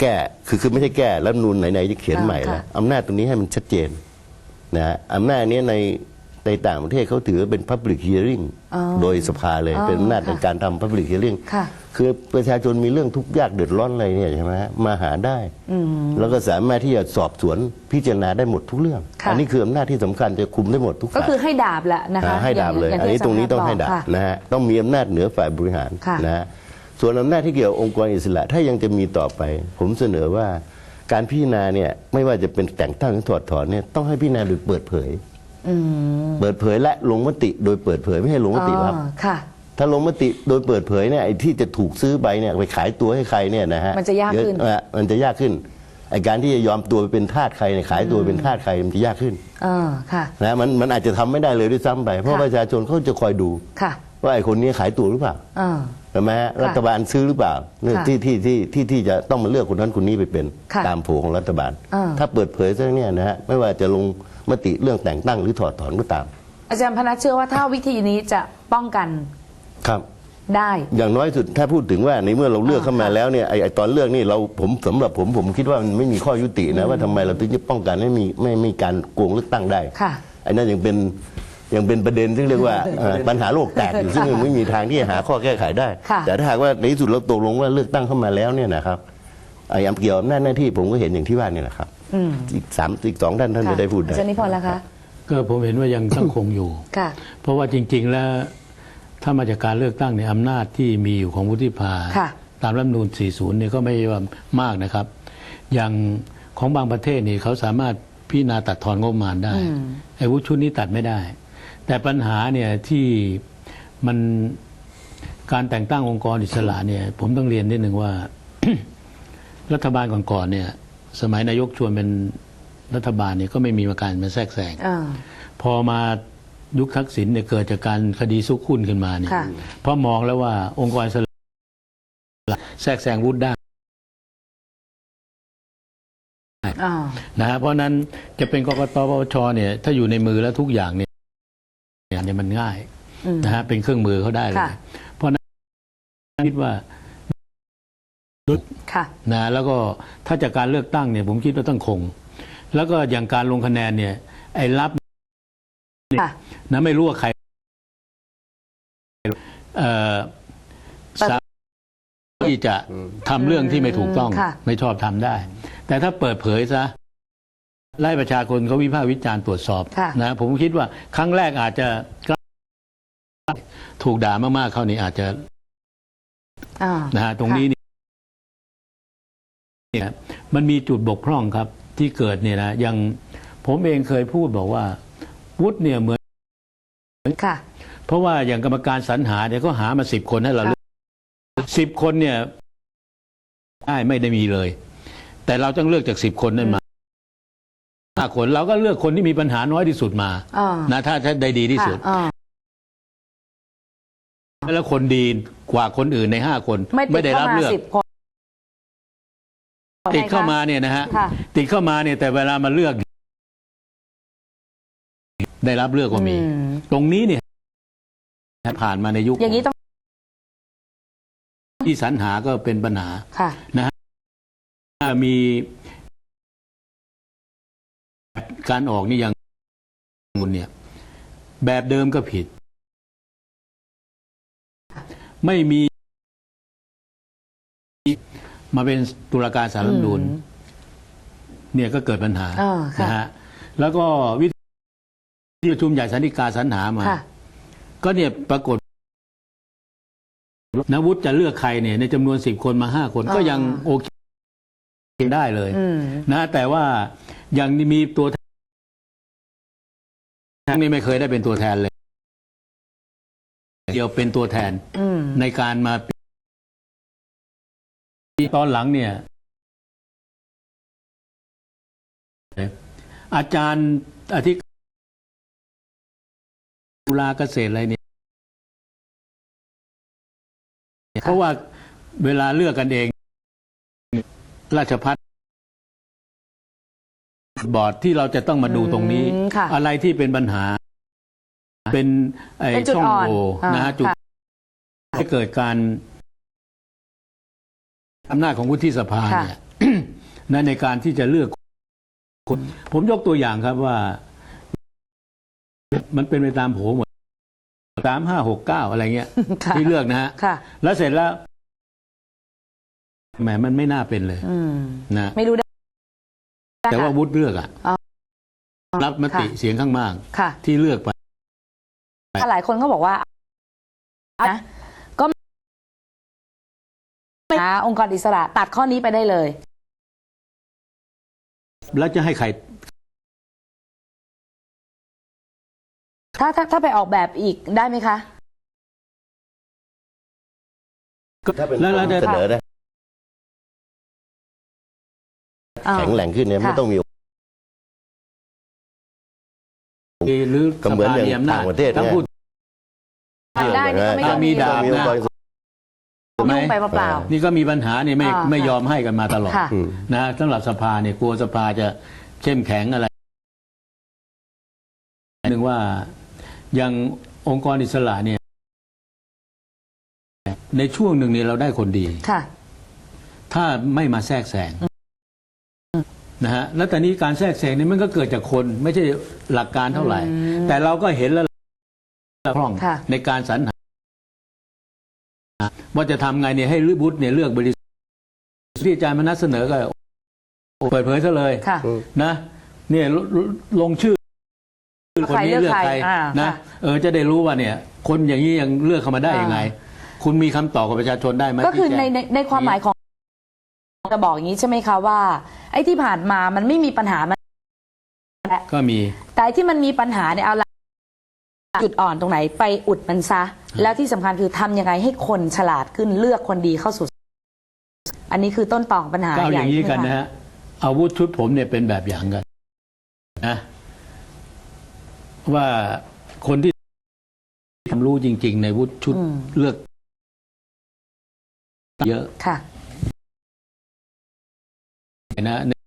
แก้คือคือไม่ใช่แก้รัฐธรรมนูนไหนๆจะเขียนอ่าใหม่แล้วค่ะอำนาจตรงนี้ให้มันชัดเจนนะฮะอำนาจเนี้ยในในต่างประเทศเขาถือว่าเป็น Public Hearing อ๋อโดยสภาเลยอ๋อเป็นอำนาจในค่ะการทำ Public Hearing ค่ะคือประชาชนมีเรื่องทุกข์ยากเดือดร้อนอะไรเนี่ยใช่ไหมฮะมาหาได้ แล้วก็สามารถที่จะสอบสวนพิจารณาได้หมดทุกเรื่อง ค่ะ อันี้คืออำนาจที่สำคัญจะคุมได้หมดทุกก็ฝ่าย คือให้ดาบแหละนะคะอ่าให้ดาบเลยงอันนี้ที่ตรงนี้ต้องให้าจดาบค่ะ นะฮะ ต้องมีอำนาจเหนือฝ่ายบริหารค่ะ นะฮะ ส่วนอำนาจที่เกี่ยวกับองค์กรอิสระ ถ้ายังจะมีต่อไป ผมเสนอว่าการพิจารณาเนี่ยไม่ว่าจะเป็นแต่งตั้งหรือถอดถอนเนี่ยต้องให้พิจารณาโดยเปิดเผยอืมเปิดเผยและลงมติโดยเปิดเผยไม่ให้ลงมติลับอ๋อค่ะ ถ้าลงมติโดยเปิดเผยเนี่ยไอ้ที่จะถูกซื้อไปเนี่ยไปขายตัวให้ใครเนี่ยนะฮะมันจะยากขึ้นเดี๋วอะมันจะยากขึ้นไอ้การที่จะยอมตัวไปเป็นทาสใครเนี่ยขายตัวเป็นทาสใครมันจะยากขึ้นเออค่ะนะมันมันอาจจะทำไม่ได้เลยด้วยซ้ำไป เพราะค่ะประชาชนเขาจะคอยดูค่ะว่าไอ้คนนี้ขายตัวหรือเปล่าเออ ใช่ไหมฮะรัฐบาลซื้อหรือเปล่าเนี่ยค่ะที่ที่ที่ที่ที่จะต้องมาเลือกคนนั้นคนนี้ไปเป็นค่ะตามโผของรัฐบาล อ่า ถ้าเปิดเผยซะเนี่ยนะฮะไม่ว่าจะลงมติเรื่องแต่งตั้งหรือถอดถอนก็ตาม อาจารย์พนัทเชื่อว่าถ้าวิธีนี้จะป้องกันครับ ได้ อย่างน้อยสุดถ้าพูดถึงว่าในเมื่อเราเลือกอ่าเข้ามาค่ะแล้วเนี่ยไอ้ไอ้ตอนเลือกนี่เราผมสำหรับผมผมคิดว่ามันไม่มีข้อยุตินะว่าทำไมเราถึงจะป้องกันให้มีไม่ไม่มีการโกงเลือกตั้งได้ค่ะ ไอ้นั่นยังเป็น ยังเป็นประเด็นที่เรียกว่าเอ่อปัญหาโลกแตกอยู่ซึ่งยังไม่มีทางที่จะหาข้อแก้ไขได้ ค่ะ แต่ถ้าหากว่าในที่สุดเราตกลงว่าเลือกตั้งเข้ามาแล้วเนี่ยนะครับไอ้อำเกี่ยวกับอำนาจหน้าที่ผมก็เห็นอย่างที่ว่านี่แหละครับอืมอีกสามอีกสองท่านท่านค่ะจะได้พูดอาได้จารย์นิพนธ์ละคะ ก็ผมเห็นว่ายังต้องคงอยู่ ค่ะ เพราะว่าจริง ๆ แล้วถ้ามาจากการเลือกตั้งเนี่ยอำนาจที่มีอยู่ของวุฒิภา ค่ะตามรัฐธรรมนูญ40 เนี่ยก็ไม่ใช่ว่ามากนะครับ อย่างของบางประเทศนี่เขาสามารถพิจารณาตัดทอนงบประมาณได้อืมไอ้วุฒิชุดนี้ตัดไม่ได้ แต่ปัญหาเนี่ยที่มันการแต่งตั้งองค์กรอิสระเนี่ยผมต้องเรียนนิดหนึ่งว่า รัฐบาลก่อนๆเนี่ยสมัยนายกชวนเป็นรัฐบาลเนี่ยก็ไม่มีมาการมาแทรกแซงเออพอมายุคทักษิณเนี่ยเกิดจากการคดีซุกหุ้นขึ้นมาเนี่ยค่ะเพราะมองแล้วว่าองค์กรอิสระแทรกแซงวุฒิได้อ่านะฮะเพราะฉะนั้นจะเป็นกกตปปชเนี่ยถ้าอยู่ในมือแล้วทุกอย่างเนี่ย เนี่ยมันง่ายอืมนะฮะเป็นเครื่องมือเขาได้เลยค่ะเพราะฉะนั้นคิดว่าค่ะนะแล้วก็ถ้าจากการเลือกตั้งเนี่ย ผมคิดว่าต้องคง แล้วก็อย่างการลงคะแนนเนี่ย ไอ้รับค่ะนะไม่รู้ว่าใครเอ่อแต่สามารถที่จะทำเรื่องที่ไม่ถูกต้องค่ะไม่ชอบทำได้ แต่ถ้าเปิดเผยซะ ไล่ประชาชนเขาวิพากษ์วิจารณ์ตรวจสอบค่ะนะผมคิดว่าครั้งแรกอาจจะกล้าถูกด่ามากๆเขานี่อาจจะอ่านะฮะตรงนี้เนี่ยเนี่ยมันมีจุดบกพร่องครับที่เกิดเนี่ยนะอย่างผมเองเคยพูดบอกว่า วุฒิเนี่ยเหมือน ค่ะ เพราะว่าอย่างกรรมการสรรหาเนี่ยก็หามาสิบคนให้เราเลือกสิบคนเนี่ยได้ไม่ได้มีเลย แต่เราต้องเลือกจากสิบคนนั้นมา ห้าคนเราก็เลือกคนที่มีปัญหาน้อยที่สุดมาอ่านะถ้าถ้าได้ดีที่สุด ค่ะอ่า แล้วคนดีกว่าคนอื่นในห้าคนไม่ติดได้เข้ารับมาเลือกสิบคนติดเข้ามาเนี่ยนะฮะค่ะ ติดเข้ามาเนี่ยแต่เวลามาเลือก ได้รับเลือกก็มี อืมตรงนี้เนี่ยผ่านมาในยุคอย่างนี้ต้องที่สรรหาก็เป็นปัญหาค่ะมี การออกนี่ยังเนี่ยแบบเดิมก็ผิด ไม่มีมาเป็นตุลาการสารรัฐธรรมนูญอืมเนี่ยก็เกิดปัญหาอ่าค่ะนะฮะแล้วก็วิธีประชุมใหญ่สันติกาสรรหามาค่ะก็เนี่ยปรากฏนวุฒิจะเลือกใครเนี่ย ในจำนวนสิบคนมาห้าคนอ่าก็ยังโอเคได้เลยอืมนะแต่ว่ายังมีตัวแท นทั้งนี้ไม่เคยได้เป็นตัวแทนเลย เดียวเป็นตัวแทนอืมในการมาตอนหลังเนี่ย อาจารย์อธิการจุฬาเกษตรอะไรเนี่ยเพราะว่าเวลาเลือกกันเอง ราชพัฒ บอร์ดที่เราจะต้องมาดูตรงนี้ อืมค่ะอะไรที่เป็นปัญหา เป็นไอ้เป็นจุดช่องอ่อนโหว่อ่านะฮะจุดค่ะ ให้เกิดการอำนาจของวุฒิสภาค่ะเนี่ย นะในการที่จะเลือกคน ผมยกตัวอย่างครับว่า มันเป็นไปตามโผหมดสามห้าหกเก้าอะไรเงี้ย ค่ะที่เลือกนะฮะ ค่ะ แล้วเสร็จแล้วแหมมันไม่น่าเป็นเลยอืม นะ ไม่รู้ได้ แต่ว่าค่ะวุฒิเลือกอะอ๋อรับมติค่ะเสียงข้างมากค่ะที่เลือกไปถ้าหลายคนเขาบอกว่านะก็ไม่หาองค์กรอิสระตัดข้อนี้ไปได้เลย แล้วจะให้ใคร ถ้าถ้าถ้าไปออกแบบอีกได้ไหมคะถ้าเป็นแล้วแล้วผมจะเสนอนะ อ่า แข็งแรงขึ้นเนี่ยค่ะ ไม่ต้องมีหรือก็เหมือนอย่างสภมีำจต่างประเทศทั้งไงพูดได้นี่ก็ไม่ต้องมีมีดาบ มีองค์กรอิสระยุ่งไปเปล่า นี่ก็มีปัญหาเนี่ยไม่อ่าไม่ค่ะยอมให้กันมาตลอดค่ะอืมนะสำหรับสภาเนี่ยกลัวสภาจะเข้มแข็งอะไรหนึ่งว่าอย่างองค์กรอิสระเนี่ย ในช่วงหนึ่งเนี่ยเราได้คนดี ๆ ค่ะ ถ้าไม่มาแทรกแซง นะฮะแล้วแต่นี้การแทรกแซงนี่มันก็เกิดจากคนไม่ใช่หลักการเท่าไหร่ แต่เราก็เห็นแล้วคล่องค่ะในการสรรหาว่าจะทำไงเนี่ยให้ลือบุตรเนี่ยเลือกบริษัทที่อาจารย์มนัสเสนอก็เปิดเผยซะเลยค่ะนะเนี่ยลลลงชื่อคนนี้ใครเลืเลืออกกใคใครรอ่านะค่ะเออจะได้รู้ว่าเนี่ย คนอย่างนี้ยังเลือกเข้ามาได้ยังไง คุณมีคำตอบกับประชาชนได้ไหมก็คือที่ในแจ้งในในความหมายของ จะบอกอย่างนี้ใช่ไหมคะว่า ไอ้ที่ผ่านมามันไม่มีปัญหามันก็มี แต่ไอ้ที่มันมีปัญหาเนี่ยเอาละจุดอ่อนตรงไหนไปอุดมันซะ แล้วที่สำคัญคือทำยังไงให้คนฉลาดขึ้นเลือกคนดีเข้าสู่ อันนี้คือต้นตอของปัญหาก็เอาใหอญ่ย่างนี้ใช่กันไหมนะคะฮะอาวุธชุดผมเนี่ยเป็นแบบอย่างกันนะว่าคนที่ทำรู้จริง ๆ ในวุฒิชุดอืมเลือก เยอะค่ะ นะใน